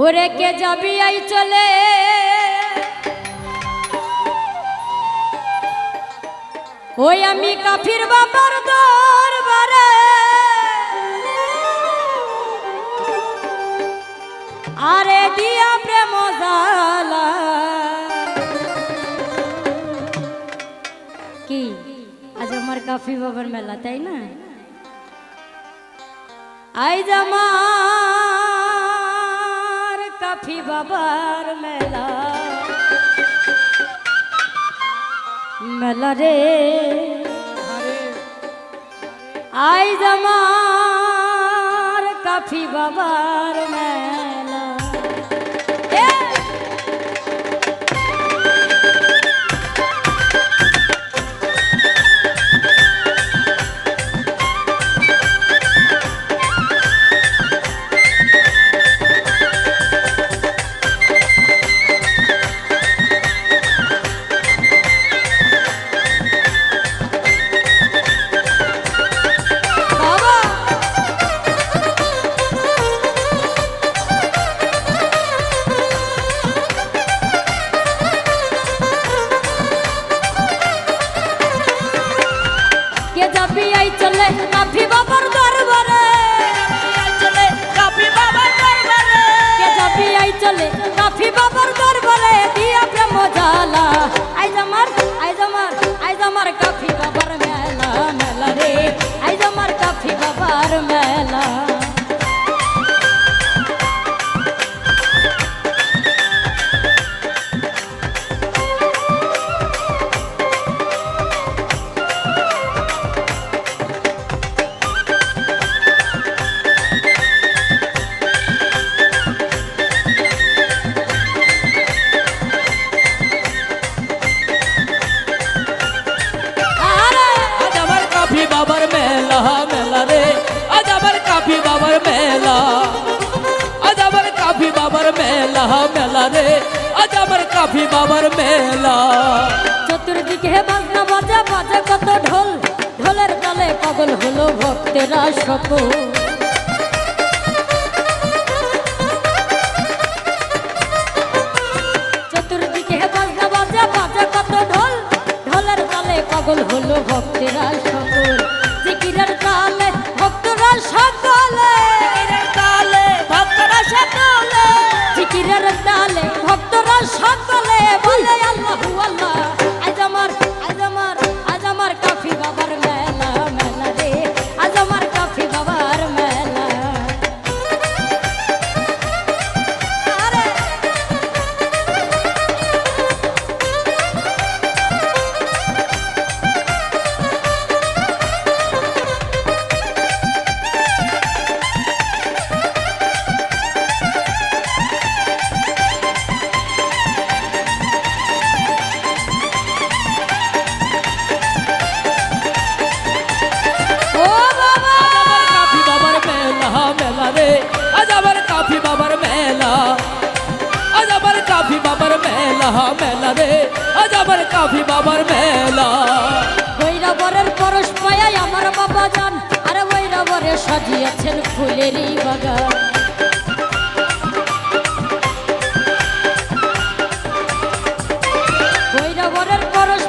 ওরে কে যাবি আই চলে? ওই আমি কাফির বাবার দরবারে। আরে দিয়া প্রেম জালা কি? আজ আমার কাফি বাবার মেলা, তাই না? আই কাফি বাবার মেলা। মেলা রে। আই জামার কাফি বাবার মেলা। বাবার মেলা মেলা রে। আজ আমার কাফি বাবার মেলা। চতুর্দিকে বাজনা বাজে বাজে কত ঢোল। ঢোলের তালে পাগল হলো ভক্তেরা সকল। ঢোলের তালে পাগল হলো ভক্তেরা ভক্তরা সকলে আমার কাফি বাবার মেলা। পরশ পায়াই আমার বাবা যান, আরে সাজিয়েছেন ফুলেরই বাগান। বৈরাবরের পরশ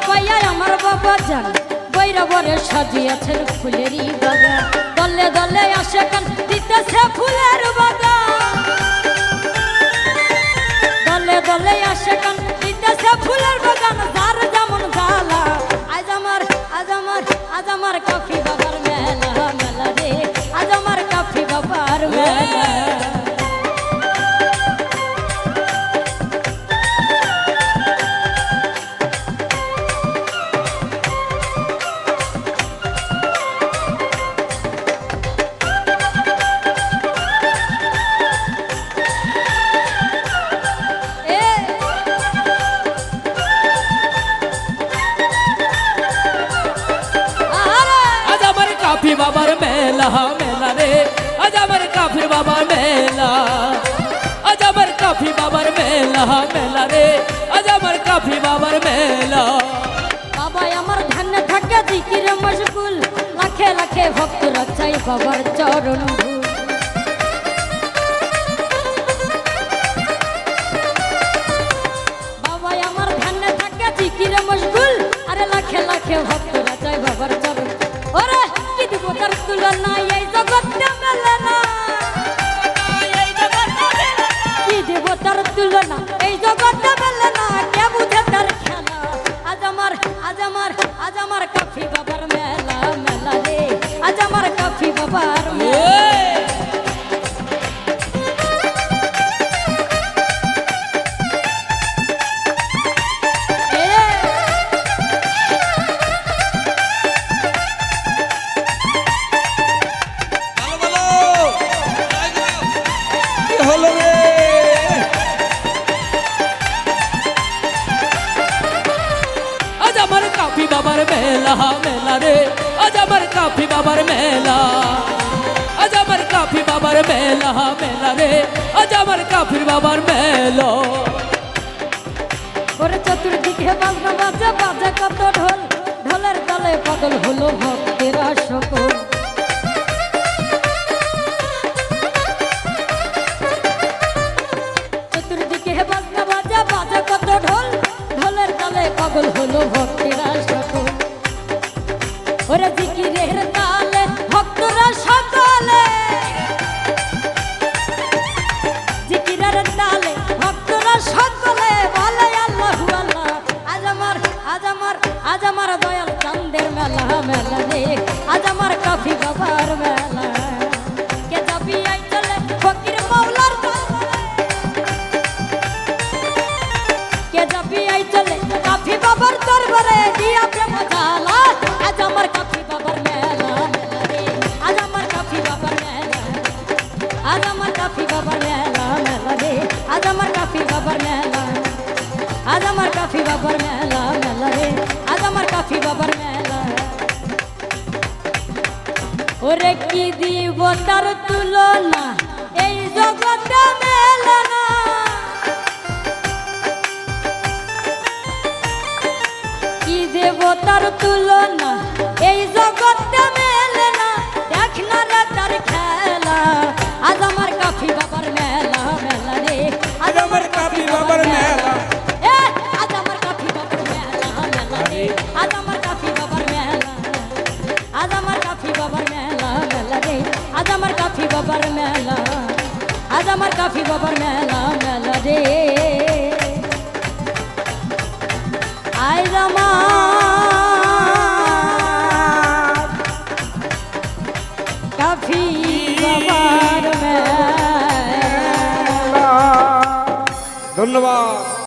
আমার বাবা যান বৈরাবরে সাজিয়েছেন ফুলেরই বাগান। দলে দলে আসে কান দিতেছে ফুলের বাগান। মেলা মেলা রে আজ আমার কাফির বাবার মেলা আজ আমার কাফি বাবার মেলা মেলা রে আজ আমার কাফি বাবার মেলা বাবা আমার ধ্যান থাকে জিকিরে মশগুল লাখে লাখে ভক্ত রাখাই বাবার চরণ বাবা আমার ধ্যান থাকে জিকিরে মশগুল আরে লাখে লাখে ভক্ত প্রেমের তুলনা এই জগৎটা মেলে না কি দেবতার তুলনা মেলা মেলা রে আজ আমার কাফি বাবার মেলা আজ আমার কাফি বাবার মেলা মেলা রে আজ আমার কাফির বাবার মেলা ওরে চতুর্দিকে বাজনা বাজা বাজা কত ঢোল ঢোলের তালে পাগল হলো ভক্তেরা কে যাবি আই চলে কাফি বাবার দরবারে দিয়া প্রেম জালা আজ আমার কাফি বাবার মেলা। রে আজ আমার কাফি বাবার মেলা। আজ আমার কাফি বাবার মেলা মেলা রে। আজ আমার কাফি বাবার মেলা। আজ আমার কাফি বাবার মেলা মেলা রে। আজ আমার কাফি বাবার মেলা। ওরে কি দিব তার তুলনা? এই জগতে মেলা না। কি দেব তার তুলনা এই জগতে মেলে না। দেখ না তার খেলা আজ আমার কাফি বাবার মেলা মেলা রে। আজ আমার কাফি বাবার মেলা। আজ আমার কাফি বাবার মেলা মেলা রে। আজ আমার কাফি বাবার মেলা আজ আমার কাফি বাবার মেলা মেলা রে। আজ আমার কাফি বাবার মেলা আজ আমার কাফি বাবার মেলা মেলা রে। ধন্যবাদ।